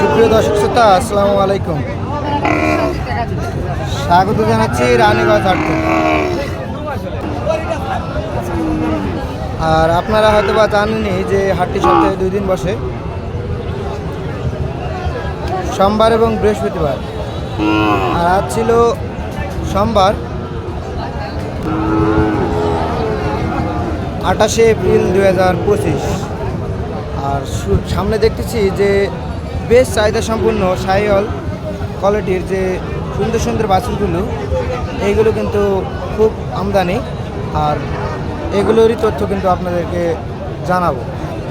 সুপ্রিয় দর্শক শ্রোতা, আসসালামু আলাইকুম। স্বাগত জানাচ্ছি রানীগঞ্জ হাট আর আপনারা হয়তো বা জানেনই যে হাটটি সপ্তাহে দুই দিন বসে। সোমবার এবং বৃহস্পতিবার। আর আজ ছিল সোমবার, আঠাশে এপ্রিল দু হাজার পঁচিশ। আর সামনে দেখতেছি যে বেশ চাহিদা সম্পূর্ণ সাইল কোয়ালিটির যে সুন্দর সুন্দর বাছুরগুলো, এইগুলো কিন্তু খুব আমদানি। আর এগুলোরই তথ্য কিন্তু আপনাদেরকে জানাব।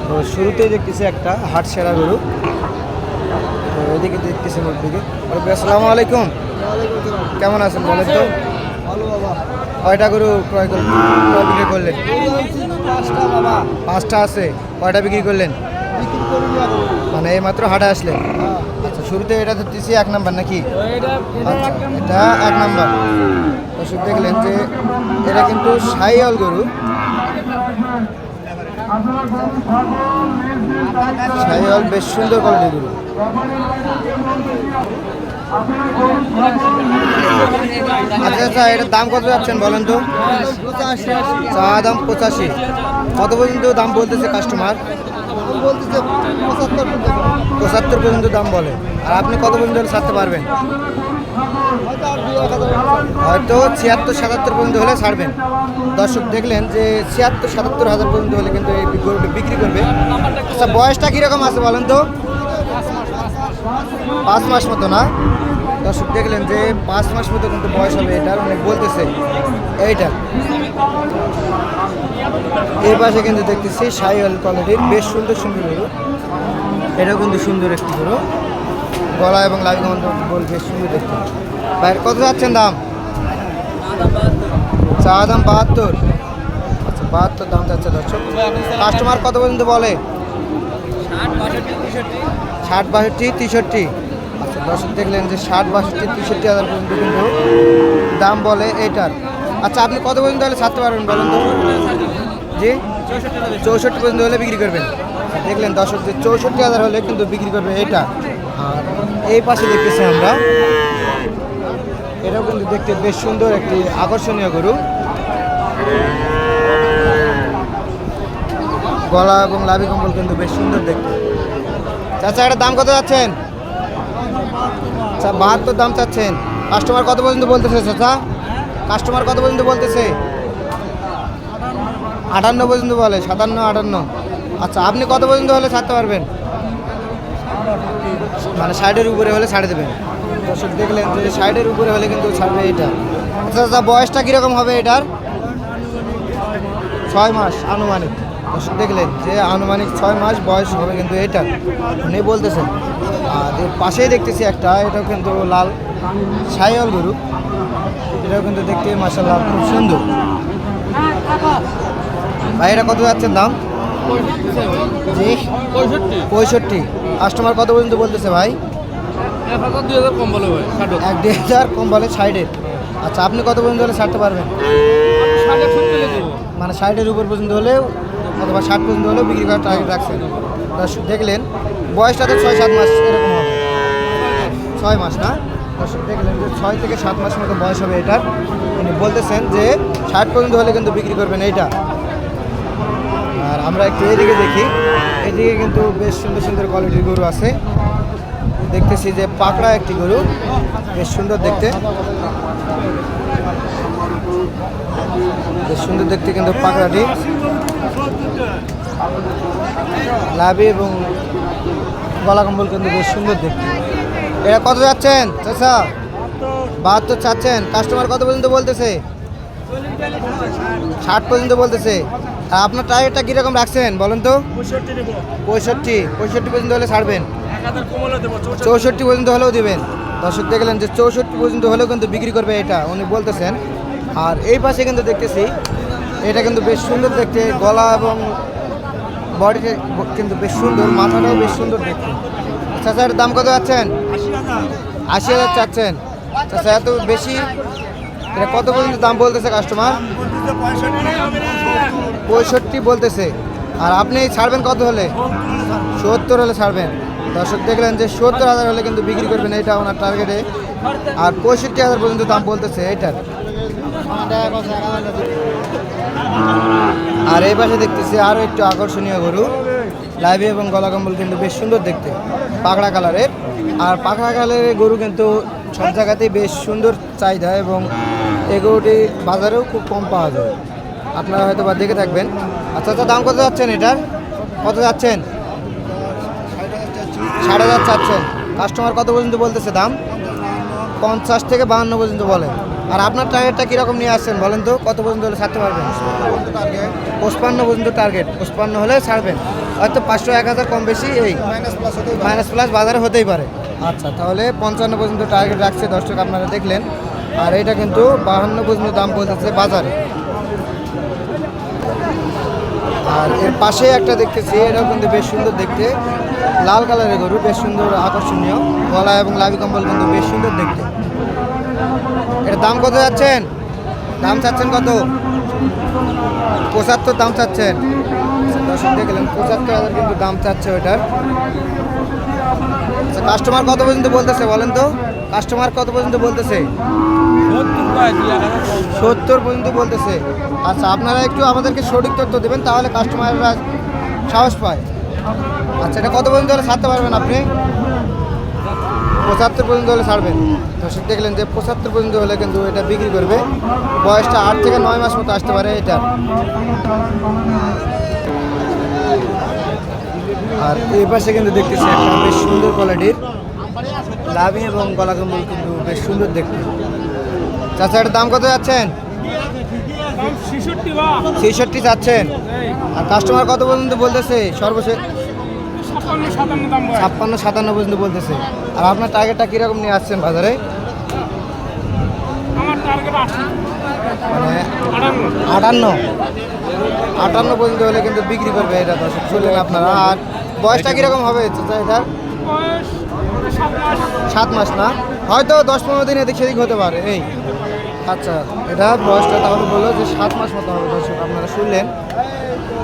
তো শুরুতেই দেখতেছি একটা হাট সেরা গরু। তো এদিকে দেখতেছি মোট দিকে। আসসালামু আলাইকুম। কেমন আছেন বলেন তো? কয়টা গরু ক্রয় করলেন বিক্রি করলেন? পাঁচটা আছে। কয়টা বিক্রি করলেন? মানে এই মাত্র হাটে আসলেন? হ্যাঁ। আচ্ছা শুরুতে এটা ধরতেছি এক নাম্বার নাকি? এটা আচ্ছা এক নাম্বার। দর্শক দেখলেন যে এটা কিন্তু সাইয়াল গরু। সাইয়াল বেশ সুন্দর কোয়ালিটির গরু। আচ্ছা আচ্ছা এটার দাম কত যাচ্ছেন বলেন তো? চা দাম পঁচাশি। কত পর্যন্ত দাম বলতেছে কাস্টমার বলতেছে পঁচাত্তর পর্যন্ত। পঁচাত্তর পর্যন্ত দাম বলে। আর আপনি কত পর্যন্ত ছাড়তে পারবেন? হয়তো ছিয়াত্তর সাতাত্তর পর্যন্ত হলে ছাড়বেন। দর্শক দেখলেন যে ছিয়াত্তর সাতাত্তর হাজার পর্যন্ত হলে কিন্তু এই গরুটা বিক্রি করবে। আচ্ছা বয়সটা কীরকম আছে বলেন তো? পাঁচ মাস মতো না? দর্শক দেখলেন যে পাঁচ মাস মতো কিন্তু বয়স হবে এটার অনেক বলতেছে। এইটা। এই পাশে কিন্তু দেখতেছি সাইওয়াল কোয়ালিটির বেশ সুন্দর সুন্দর গরু। এটাও কিন্তু সুন্দর একটি গরু। গলা এবং লাভি বল বেশ সুন্দর দেখতে। বাইরে কত যাচ্ছেন দাম? চা দাম বাহাত্তর। আচ্ছা বাহাত্তর দাম যাচ্ছে দর্শক। কাস্টমার কত পর্যন্ত বলে? ষাট, বাষট্টি, তেষট্টি। আচ্ছা দর্শক দেখলেন যে ষাট, বাষট্টি, তেষট্টি হাজার পর্যন্ত কিন্তু দাম বলে এইটার আচ্ছা আপনি কত পর্যন্ত হলে ছাড়তে পারবেন বলেন তো? জি? চৌষট্টি পর্যন্ত হলে বিক্রি করবেন। দেখলেন দর্শক যে চৌষট্টি হাজার হলে কিন্তু বিক্রি করবে এটা। আর এই পাশে দেখতেছি আমরা, এটাও কিন্তু দেখতে বেশ সুন্দর একটি আকর্ষণীয় গরু। গলা এবং লাভি কম্বল কিন্তু বেশ সুন্দর দেখতে। চাচা, এটার দাম কত যাচ্ছেন? আচ্ছা বাহাত্তর দাম চাচ্ছেন। কাস্টমার কত পর্যন্ত বলতেছে চাচা? কাস্টমার কত পর্যন্ত বলতেছে? আটান্ন পর্যন্ত বলে, সাতান্ন, আটান্ন। আচ্ছা আপনি কত পর্যন্ত হলে ছাড়তে পারবেন? মানে সাইডের উপরে হলে ছাড়ে দেবেন। দর্শক, দেখলেন যে সাইডের উপরে হলে কিন্তু ছাড়বে এটা। আচ্ছা আচ্ছা বয়সটা কীরকম হবে এটার? ছয় মাস আনুমানিক। দর্শক, দেখলেন যে আনুমানিক ছয় মাস বয়স হবে কিন্তু এটা উনি বলতেছেন, আর পাশেই দেখতেছি একটা, এটাও কিন্তু লাল সাইয়াল গরু। এটাও কিন্তু দেখতে মাসাল্লাহ খুব সুন্দর। ভাই এটা কত যাচ্ছেন দাম? জি পঁয়ষট্টি। কাস্টমার কত পর্যন্ত বলতেছে ভাই? এক হাজার কম বলে ভাই এক দেড় হাজার কম বলে সাইডে আচ্ছা আপনি কত পর্যন্ত হলে ছাড়তে পারবেন? মানে ষাটের উপর পর্যন্ত হলেও অথবা ষাট পর্যন্ত হলেও বিক্রি করার টার্গেট রাখছেন। দর্শক দেখলেন বয়সটা তো ছয় সাত মাস এরকম হবে। ছয় মাস না? দর্শক দেখলেন যে ছয় থেকে সাত মাস মতো বয়স হবে এটার। উনি বলতেছেন যে ষাট পর্যন্ত হলে কিন্তু বিক্রি করবেন এইটা। আমরা একটু এদিকে দেখি। এদিকে কিন্তু বেশ সুন্দর সুন্দর কোয়ালিটির গরু আছে। দেখতেছি যে পাকড়া একটি গরু, বেশ সুন্দর দেখতে। বেশ সুন্দর দেখতে কিন্তু পাকড়াটি। লাভি এবং গলা কম্বল কিন্তু বেশ সুন্দর দেখতে। এরা কত যাচ্ছেন? চাচা? বাহাত্তর চাচ্ছেন। কাস্টমার কত পর্যন্ত বলতেছে? ষাট পর্যন্ত বলতেছে। আর আপনার টায়ারটা কীরকম রাখছেন বলেন তো? পঁয়ষট্টি পঁয়ষট্টি পর্যন্ত হলে ছাড়বেন। চৌষট্টি পর্যন্ত হলেও দিবেন। দর্শক দেখলেন যে চৌষট্টি পর্যন্ত হলেও কিন্তু বিক্রি করবে এটা, উনি বলতেছেন। আর এই পাশে কিন্তু দেখতেছি, এটা কিন্তু বেশ সুন্দর দেখতে, গলা এবং বডিটা কিন্তু বেশ সুন্দর, মাথাটাও বেশ সুন্দর দেখতে। চাচা, এটার দাম কত আছেন আশি হাজার চাচ্ছেন। চাচা, এত বেশি এটা কত পর্যন্ত দাম বলতেছে কাস্টমার পঁয়ষট্টি বলতেছে। আর আপনি ছাড়বেন কত হলে? সত্তর হলে ছাড়বেন। দর্শক, দেখলেন যে সত্তর হাজার হলে কিন্তু বিক্রি করবেন, এটা ওনার টার্গেটে আর পঁয়ষট্টি হাজার পর্যন্ত দাম বলতেছে এটার আর এই পাশে দেখতেছি আরও একটু আকর্ষণীয় গরু। লাইভে এবং গলা কম্বল কিন্তু বেশ সুন্দর দেখতে। পাকড়া কালারের। আর পাকড়া কালারের গরু কিন্তু সব জায়গাতেই বেশ সুন্দর চাহিদা এবং এই গরুটি বাজারেও খুব কম পাওয়া যায়। আপনারা হয়তো বা দেখে থাকবেন। আচ্ছা আচ্ছা দাম কত যাচ্ছেন এটার? কত যাচ্ছেন? ষাট হাজার চাচ্ছেন। কাস্টমার কত পর্যন্ত বলতেছে দাম? পঞ্চাশ থেকে বাহান্ন পর্যন্ত বলে। আর আপনার টার্গেটটা কীরকম নিয়ে আসছেন বলেন তো? কত পর্যন্ত হলে ছাড়তে পারবেন? পঁচপান্ন পর্যন্ত টার্গেট। পঁচপান্ন হলে ছাড়বেন। হয়তো পাঁচশো এক হাজার কম বেশি এই মাইনাস প্লাস বাজারে হতেই পারে। আচ্ছা তাহলে পঞ্চান্ন পর্যন্ত টার্গেট রাখছে দর্শক আপনারা দেখলেন। আর এটা কিন্তু বাহান্ন পর্যন্ত দাম বলতেছে বাজারে। আর এর পাশে একটা দেখতেছি, এটাও কিন্তু বেশ সুন্দর দেখতে। লাল কালারের গরু, বেশ সুন্দর আকর্ষণীয়। গলা এবং লাভি কম্বল কিন্তু বেশ সুন্দর দেখতে। এর দাম কত যাচ্ছেন? দাম চাচ্ছেন কত? পঁচাত্তর দাম চাচ্ছেন। দর্শক পঁচাত্তর হাজার কিন্তু দাম চাচ্ছে আচ্ছা কাস্টমার কত পর্যন্ত বলতেছে বলেন তো? কাস্টমার কত পর্যন্ত বলতেছে? সত্তর পর্যন্ত বলতেছে। আচ্ছা আপনারা একটু আমাদেরকে সঠিক তথ্য দেবেন তাহলে কাস্টমাররা সাহস পায়। আচ্ছা এটা কত পর্যন্ত হলে ছাড়তে পারবেন আপনি? পঁচাত্তর পর্যন্ত হলে ছাড়বেন। তো সে দেখলেন যে পঁচাত্তর পর্যন্ত হলে কিন্তু এটা বিক্রি করবে। বয়সটা আট থেকে নয় মাস মতো আসতে পারে এটা। আর এই পাশে কিন্তু দেখতেছি একটা বেশ সুন্দর কোয়ালিটির লাভি এবং গলা কম্বল কিন্তু বেশ সুন্দর দেখতে। চাচা এটার দাম কত যাচ্ছেন? ছেষট্টি চাচ্ছেন। আর কাস্টমার কত পর্যন্ত বলতেছে? সর্বশেষ ছাপ্পান্ন সাতান্ন পর্যন্ত বলতেছে। আর আপনার টার্গেটটা কীরকম নিয়ে আসছেন বাজারে? মানে আটান্ন। আটান্ন। আটান্ন পর্যন্ত হলে কিন্তু বিক্রি করবে এটা দর্শক। শুনলেন আপনারা। আর বয়সটা কীরকম হবে চাচা এটার? বয়স সাত মাস না? হয়তো দশ পনেরো দিন এদিক সেদিক হতে পারে। এই আচ্ছা এটা বয়সটা তাহলে বলল যে সাত মাস মতো হবে দর্শক আপনারা শুনলেন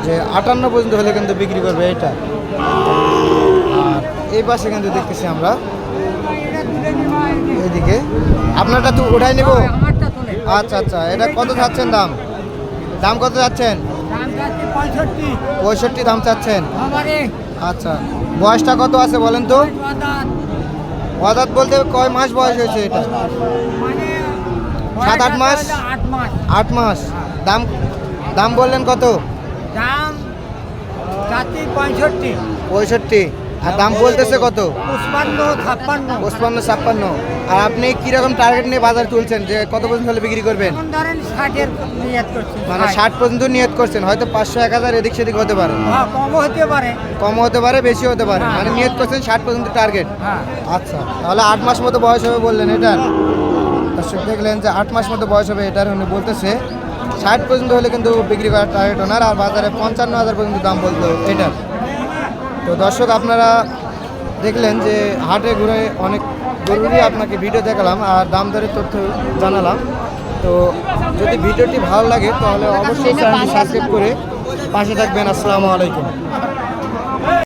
যে আটান্ন পর্যন্ত হলে কিন্তু বিক্রি করবে এটা। আর এই পাশে কিন্তু দেখতেছি আমরা এইদিকে আপনারটা তো উঠাই নেব? আচ্ছা আচ্ছা এটা কত চাচ্ছেন দাম? দাম কত চাচ্ছেন? পঁয়ষট্টি। দাম চাচ্ছেন। আচ্ছা। বয়সটা কত আছে বলেন তো? অদাত বলতে কয় মাস বয়স হয়েছে এটা? সাত আট মাস? আট মাস। দাম দাম বললেন কত? দাম পঁয়ষট্টি। পঁয়ষট্টি। আর দাম বলতেছে কত? পুষ্পান্ন ছাপ্পান্ন। পঁচপান্ন ছাপ্পান্ন। আর আপনি কীরকম টার্গেট নিয়ে বাজার তুলছেন? যে কত পর্যন্ত হলে বিক্রি করবেন? ধরেন ষাটের নিয়ত করছি মানে ষাট। পর্যন্ত নিয়ত করছেন হয়তো পাঁচশো এক হাজার এদিক সেদিক হতে পারে। হ্যাঁ কমও হতে পারে। কম হতে পারে বেশি হতে পারে। হ্যাঁ। মানে নিয়ত করছেন ষাট পর্যন্ত টার্গেট হ্যাঁ। আচ্ছা তাহলে আট মাস মতো বয়স হবে বললেন এটার। দর্শক দেখলেন যে আট মাস মতো বয়স হবে এটার উনি বলতেছে ষাট পর্যন্ত হলে কিন্তু বিক্রি করার টার্গেট ওনার আর বাজারে পঞ্চান্ন হাজার পর্যন্ত দাম বলতো এটার। তো দর্শক, আপনারা দেখলেন যে হাটে ঘুরে অনেক জরুরি আপনাকে ভিডিও দেখালাম আর দাম দরের তথ্য জানালাম। তো যদি ভিডিওটি ভালো লাগে তাহলে অবশ্যই সাবস্ক্রাইব করে পাশে থাকবেন। আসসালামু আলাইকুম।